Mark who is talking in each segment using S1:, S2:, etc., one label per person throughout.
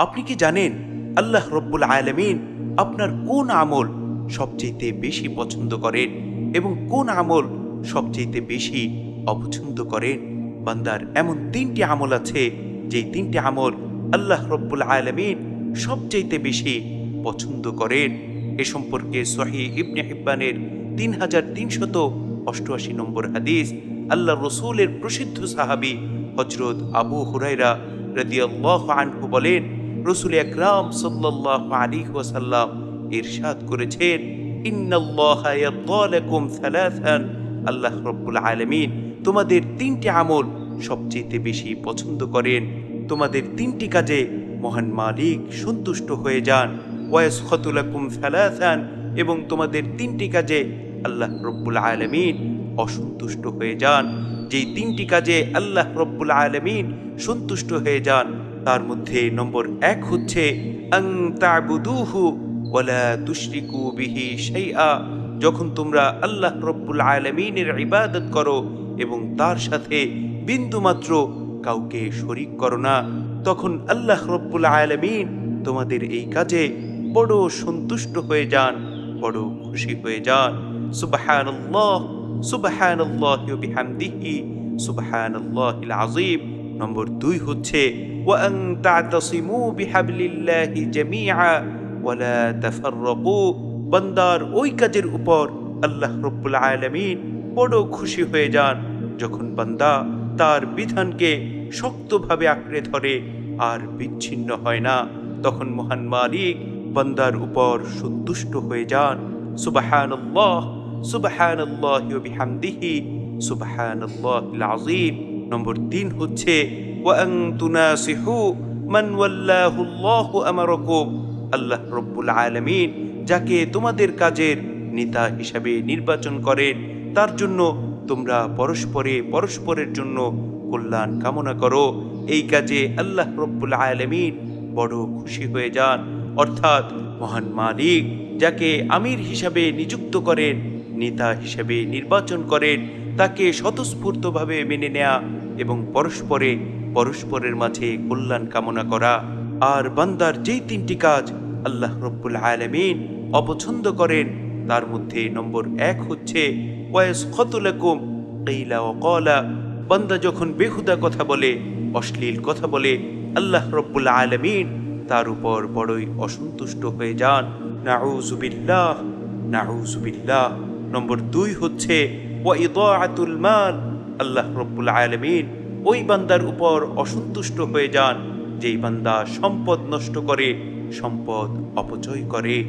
S1: আপনি কি জানেন আল্লাহ রব্বুল আলমিন আপনার কোন আমল সবচেয়ে বেশি পছন্দ করেন এবং কোন আমল সবচেয়ে বেশি অপছন্দ করেন? বান্দার এমন তিনটি আমল আছে, যেই তিনটি আমল আল্লাহ রব্বুল আলমিন সবচেয়ে বেশি পছন্দ করেন। এ সম্পর্কে সহি ইবনে হিব্বানের তিন হাজার তিনশত অষ্টআশি নম্বর হাদিস আল্লাহ রসুলের প্রসিদ্ধ সাহাবি হজরত আবু হুরাইরা রদিয়াল্লাহ আনহু বলেন রসুল আকরাম সাল্লাহ আলী ওয়াসাল্লাম ইরশাদ করেছেন আল্লাহ রব্বুল আলামিন তোমাদের তিনটি আমল সবচেয়ে বেশি পছন্দ করেন। তোমাদের তিনটি কাজে মহান মালিক সন্তুষ্ট হয়ে যান। ওয়াস খতুলাকুম সালাসান। এবং তোমাদের তিনটি কাজে আল্লাহ রব্বুল আলামিন অসন্তুষ্ট হয়ে যান। যেই তিনটি কাজে আল্লাহ রব্বুল আলামিন সন্তুষ্ট হয়ে যান তার মধ্যে নম্বর এক হচ্ছে যখন তোমরা আল্লাহ রব্বুল আলামিনের ইবাদত করো এবং তার সাথে বিন্দুমাত্র কাউকে শরিক করো না, তখন আল্লাহ রব্বুল আলামিন তোমাদের এই কাজে বড় সন্তুষ্ট হয়ে যান, বড় খুশি হয়ে যান। ওয়া বিহামদিহি, সুবহানাল্লাহিল আযীম। নম্বর দুই হচ্ছে ওয়াং তাতাসিমু বিহাবলিল্লাহি জামিআ ওয়ালা তাফাররাকু বান্দার ওই কাজের উপর আল্লাহ রব্বুল আলামিন বড় খুশি হয়ে যান যখন বান্দা তার বিধানকে শক্তভাবে আঁকড়ে ধরে আর বিচ্ছিন্ন হয় না। তখন মহান মালিক বান্দার উপর সন্তুষ্ট হয়ে যান। সুবাহানাল্লাহ ওয়া বিহামদিহি, সুবাহানাল্লাহিল আযীম। নম্বর তিন হচ্ছে, ওয়াং আল্লাহ রব্বুল আলামিন, যাকে তোমাদের কাজের নেতা হিসাবে নির্বাচন করেন, তার জন্য তোমরা পরস্পরে পরস্পরের জন্য কল্যাণ কামনা করো। এই কাজে আল্লাহ রব্বুল আলামিন বড় খুশি হয়ে যান। অর্থাৎ মহান মালিক, যাকে আমির হিসাবে নিযুক্ত করেন, নেতা হিসাবে নির্বাচন করেন তাকে স্বতঃস্ফূর্তভাবে মেনে নেয়া এবং পরস্পরে পরস্পরের মাঝে কল্যাণ কামনা করা। আর বান্দার যেই তিনটি কাজ আল্লাহ রব্বুল আলমিন অপছন্দ করেন, তার মধ্যে নম্বর এক হচ্ছে ওয়াস খতুলাকুম কেইলা ও কলা বান্দা যখন বেহুদা কথা বলে, অশ্লীল কথা বলে, আল্লাহ রব্বুল আলমিন তার উপর বড়ই অসন্তুষ্ট হয়ে যান। নাউজুবিল্লাহ নাউজুবিল্লাহ নম্বর দুই হচ্ছে আল্লাহ রব্বুল আলমিন ওই বান্দার উপর অসন্তুষ্ট হয়ে যান, যেই বান্দা সম্পদ নষ্ট করে, সম্পদ অপচয় করে।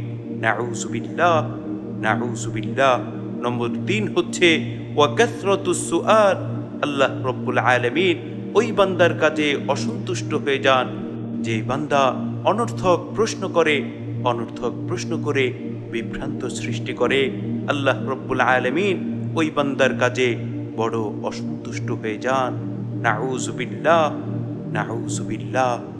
S1: নম্বর তিন হচ্ছে আল্লাহ রব্বুল আলমিন ওই বান্দার কাজে অসন্তুষ্ট হয়ে যান, যে বান্দা অনর্থক প্রশ্ন করে, অনর্থক প্রশ্ন করে বিভ্রান্ত সৃষ্টি করে। আল্লাহ রব্বুল আলমিন ওই বান্দার কাজে বড় অসন্তুষ্ট হয়ে যান। নাউজুবিল্লাহ নাউজুবিল্লাহ